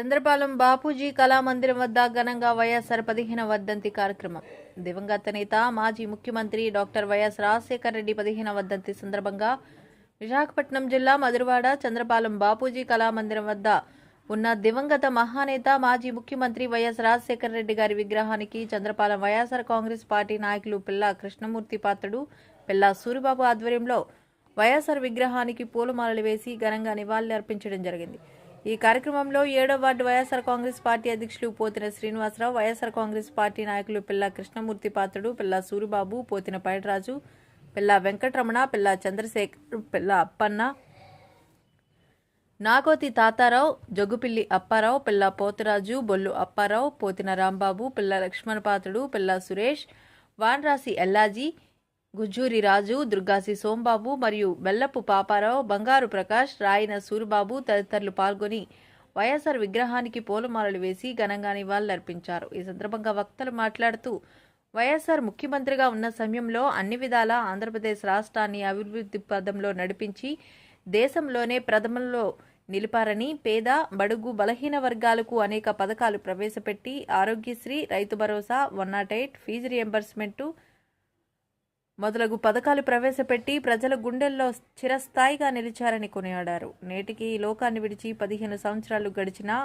చంద్రపాలెం బాపూజీ కళామందిరం వద్ద ఘనంగా వైఎస్ఆర్ పదిహేన వర్ధంతి కార్యక్రమం. దివంగత నేత మాజీ ముఖ్యమంత్రి డాక్టర్ వైఎస్ రాజశేఖర రెడ్డి పదిహేన వర్ధంతి సందర్భంగా విశాఖపట్నం జిల్లా మధురవాడ చంద్రపాలెం బాపూజీ కళామందిరం వద్ద ఉన్న దివంగత మహానేత మాజీ ముఖ్యమంత్రి వైఎస్ రాజశేఖర రెడ్డి గారి విగ్రహానికి చంద్రపాలెం వైఎస్ఆర్ కాంగ్రెస్ పార్టీ నాయకులు పిల్లా కృష్ణమూర్తి పాత్రుడు పిల్లా సూరిబాబు ఆధ్వర్యంలో వైఎస్ఆర్ విగ్రహానికి పూలమాలలు వేసి ఘనంగా నివాళులు అర్పించడం జరిగింది. ఈ కార్యక్రమంలో ఏడో వార్డు వైఎస్ఆర్ కాంగ్రెస్ పార్టీ అధ్యక్షులు Pothina Srinivasarao YSR Congress party నాయకులు పిల్ల కృష్ణమూర్తి పాత్రుడు పిల్ల సూరిబాబు పోతిన పైడరాజు పిల్ల వెంకటరమణ పిల్ల చంద్రశేఖర్ పిల్ల అప్పన్న నాగోతి తాతారావు జగ్గుపిల్లి అప్పారావు పిల్ల పోతురాజు బొల్లు అప్పారావు పోతిన రాంబాబు పిల్ల లక్ష్మణపాత్రుడు పిల్ల సురేష్ వాన్రాసి ఎల్లాజీ గుజ్జూరి రాజు దుర్గాసి సోంబాబు మరియు బెల్లపు పాపారావు బంగారు ప్రకాష్ రాయన సూరిబాబు తదితరులు పాల్గొని వైఎస్ఆర్ విగ్రహానికి పూలమాలలు వేసి ఘనంగా నివాళులర్పించారు. ఈ సందర్భంగా వక్తలు మాట్లాడుతూ వైఎస్ఆర్ ముఖ్యమంత్రిగా ఉన్న సమయంలో అన్ని విధాలా ఆంధ్రప్రదేశ్ రాష్ట్రాన్ని అభివృద్ధి పదంలో నడిపించి దేశంలోనే ప్రథమంలో నిలిపారని పేద బడుగు బలహీన వర్గాలకు అనేక పథకాలు ప్రవేశపెట్టి Aarogyasri Rythu Bharosa one not eight fee reimbursement మొదలగు పథకాలు ప్రవేశపెట్టి ప్రజల గుండెల్లో చిరస్థాయిగా నిలిచారని కొనియాడారు. నేటికి ఈ లోకాన్ని విడిచి పదిహేను సంవత్సరాలు గడిచినా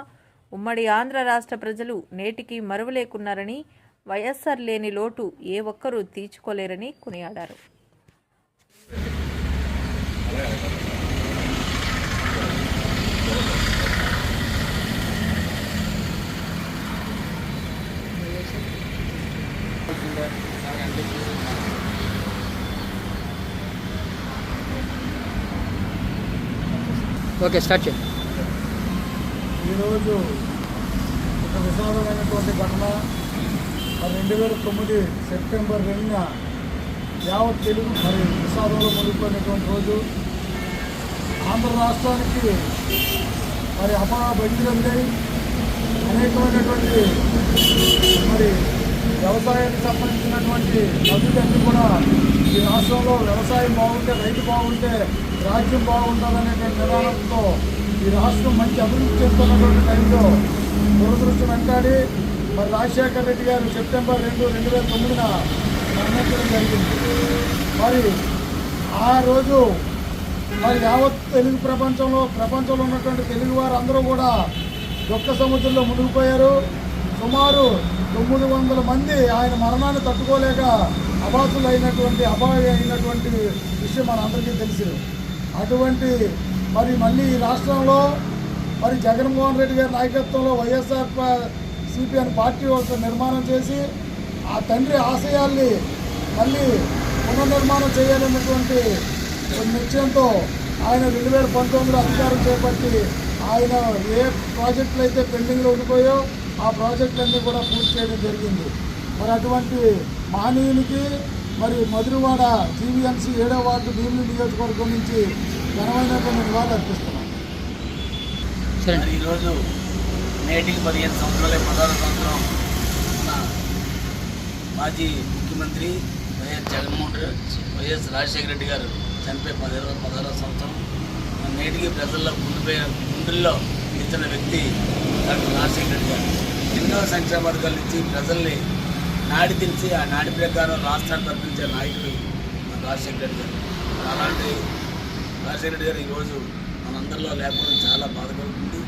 ఉమ్మడి ఆంధ్ర రాష్ట్ర ప్రజలు నేటికి మరువలేకున్నారని వైఎస్ఆర్ లేని లోటు ఏ ఒక్కరూ తీర్చుకోలేరని కొనియాడారు. ఓకే స్టార్ట్ చేయండి ఈరోజు ఒక విషాదమైనటువంటి ఘటన. రెండు వేల తొమ్మిది సెప్టెంబర్ రెండున యావత్ తెలుగు మరి విషాదంలో మునిగిపోయినటువంటి రోజు. ఆంధ్ర రాష్ట్రానికి మరి అపా బయలుదేరి అనేకమైనటువంటి మరి వ్యవసాయానికి సంబంధించినటువంటి నదులన్నీ కూడా ఈ రాష్ట్రంలో వ్యవసాయం బాగుంటే రైతు బాగుంటే రాజ్యం బాగుంటుందనేటువంటి నిదానంతో ఈ రాష్ట్రం మంచి అభివృద్ధి చేస్తున్నటువంటి టైంలో దురదృష్టం వెంటాడి మరి రాజశేఖర రెడ్డి గారు సెప్టెంబర్ రెండు రెండు వేల తొమ్మిదిన మరణించడం జరిగింది. మరి ఆ రోజు మరి యావత్ తెలుగు ప్రపంచంలో ప్రపంచంలో ఉన్నటువంటి తెలుగు వారు అందరూ కూడా దుఃఖ సముద్రంలో మునిగిపోయారు. సుమారు తొమ్మిది వందల మంది ఆయన మరణాన్ని తట్టుకోలేక అబాసులు అయినటువంటి అభావి అయినటువంటి విషయం మనందరికీ తెలిసింది. అటువంటి మరి మళ్ళీ ఈ రాష్ట్రంలో మరి జగన్మోహన్ రెడ్డి గారి నాయకత్వంలో వైఎస్ఆర్ సిపి అని పార్టీ ఒక నిర్మాణం చేసి ఆ తండ్రి ఆశయాల్ని మళ్ళీ పునర్నిర్మాణం చేయాలన్నటువంటి నిశ్చయంతో ఆయన రెండు వేల పంతొమ్మిదిలో అధికారం చేపట్టి ఆయన ఏ ప్రాజెక్టులు అయితే పెండింగ్లో ఉండిపోయో ఆ ప్రాజెక్టులన్నీ కూడా పూర్తి చేయడం జరిగింది. మరి అటువంటి మహనీయునికి మరి మధురవాడ జీవీఎంసీ ఏడో వార్డు భీమిలి నియోజకవర్గం నుంచి ఘనమైనటువంటి నివాళులు అర్పిస్తున్నాం. ఈరోజు నేటికి పదిహేను సంవత్సరాలే పదహారు సంవత్సరం ఉన్న మాజీ ముఖ్యమంత్రి వైఎస్ జగన్మోహన్ రెడ్డి వైఎస్ రాజశేఖర రెడ్డి గారు చనిపోయి పదిహేను పదహారవ సంవత్సరం. నేటికి ప్రజల్లో గుండెపోయే గుండెల్లో ఇచ్చిన వ్యక్తి డాక్టర్ రాజశేఖర రెడ్డి గారు. ఎన్నో సంక్షేమ పథకాలు ఇచ్చి ప్రజల్ని నాడి తెలిసి ఆ నాడి ప్రకారం రాష్ట్రాన్ని తప్పించే నాయకుడు మన రాజశేఖర రెడ్డి గారు. అలాంటి రాజశేఖర రెడ్డి గారు ఈరోజు మనందరిలో లేకపోవడం చాలా బాధపడుతుంది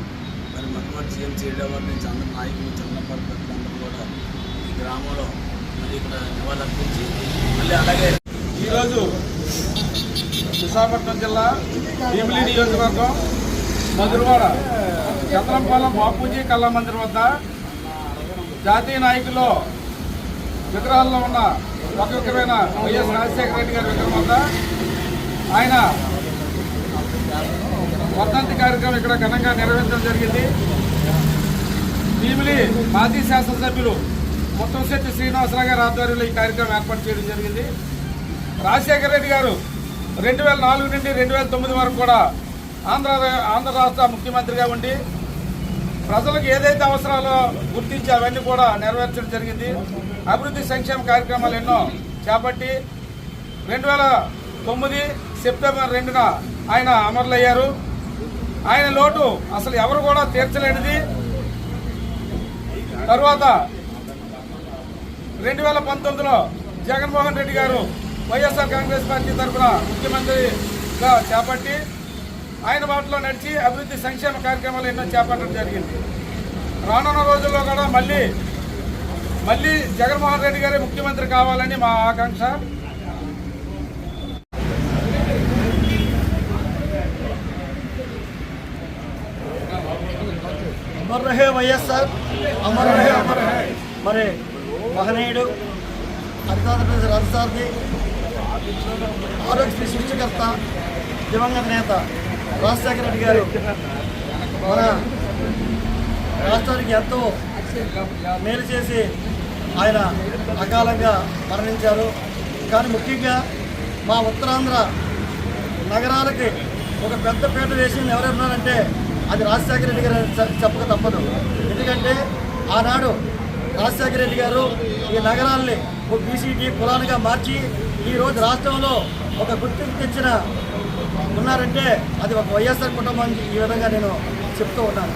మరి మొట్టమొదటి సీఎం చేయడం వల్ల నుంచి అందరి నాయకులు చంద్రపాటి ప్రజలు అందరూ కూడా ఈ గ్రామంలో మరి ఇక్కడ నివాళులర్పించి మళ్ళీ అలాగే ఈరోజు విశాఖపట్నం జిల్లా భీమిలి నియోజకవర్గం మధురవాడ చంద్రంపాలెం బాపూజీ కళా మందిర్ వద్ద జాతీయ నాయకులు విగ్రహాల్లో ఉన్న ఒక్కొక్కరైన వైఎస్ రాజశేఖర రెడ్డి గారి విగ్రహం వద్ద ఆయన వర్ధంతి కార్యక్రమం ఇక్కడ ఘనంగా నిర్వహించడం జరిగింది. భీమిలి మాజీ శాసనసభ్యులు ముత్తంశెట్టి శ్రీనివాసరావు గారి ఆధ్వర్యంలో ఈ కార్యక్రమం ఏర్పాటు చేయడం జరిగింది. రాజశేఖర రెడ్డి గారు రెండు వేల నాలుగు నుండి రెండు వేల తొమ్మిది వరకు కూడా ఆంధ్ర ఆంధ్ర రాష్ట్ర ముఖ్యమంత్రిగా ఉండి ప్రజలకు ఏదైతే అవసరాలో గుర్తించి అవన్నీ కూడా నెరవేర్చడం జరిగింది. అభివృద్ధి సంక్షేమ కార్యక్రమాలు ఎన్నో చేపట్టి రెండు వేల తొమ్మిది సెప్టెంబర్ రెండున ఆయన అమరులయ్యారు. ఆయన లోటు అసలు ఎవరు కూడా తీర్చలేనిది. తర్వాత రెండు వేల పంతొమ్మిదిలో జగన్మోహన్ రెడ్డి గారు వైఎస్ఆర్ కాంగ్రెస్ పార్టీ తరఫున ముఖ్యమంత్రిగా చేపట్టి ఆయన బాటలో నడిచి అభివృద్ధి సంక్షేమ కార్యక్రమాలు ఎన్నో చేపట్టడం జరిగింది. రానున్న రోజుల్లో కూడా మళ్ళీ మళ్ళీ జగన్మోహన్ రెడ్డి గారే ముఖ్యమంత్రి కావాలని మా ఆకాంక్ష. అమర్ రహే వైఎస్ఆర్ అమర్ రహే అమర్ రహే. మరి మహనీయుడు హరితాంధ్రప్రదేశ్ రాజసారథి ఆరోగ్యశ్రీ సృష్టికర్త దివంగత నేత రాజశేఖర రెడ్డి గారు. మన రాష్ట్రానికి ఎంతో మేలు చేసి ఆయన అకాలంగా మరణించారు. కానీ ముఖ్యంగా మా ఉత్తరాంధ్ర నగరాలకి ఒక పెద్ద పీట వేసింది ఎవరెవరున్నారంటే అది రాజశేఖర రెడ్డి గారు చెప్పక తప్పదు. ఎందుకంటే ఆనాడు రాజశేఖర రెడ్డి గారు ఈ నగరాల్ని ఒక బీసీటీ కులాలుగా మార్చి ఈరోజు రాష్ట్రంలో ఒక గుర్తింపు తెచ్చిన ఉన్నారంటే అది ఒక వైఎస్ఆర్ కుటుంబానికి ఈ విధంగా నేను చెప్తూ ఉన్నాను.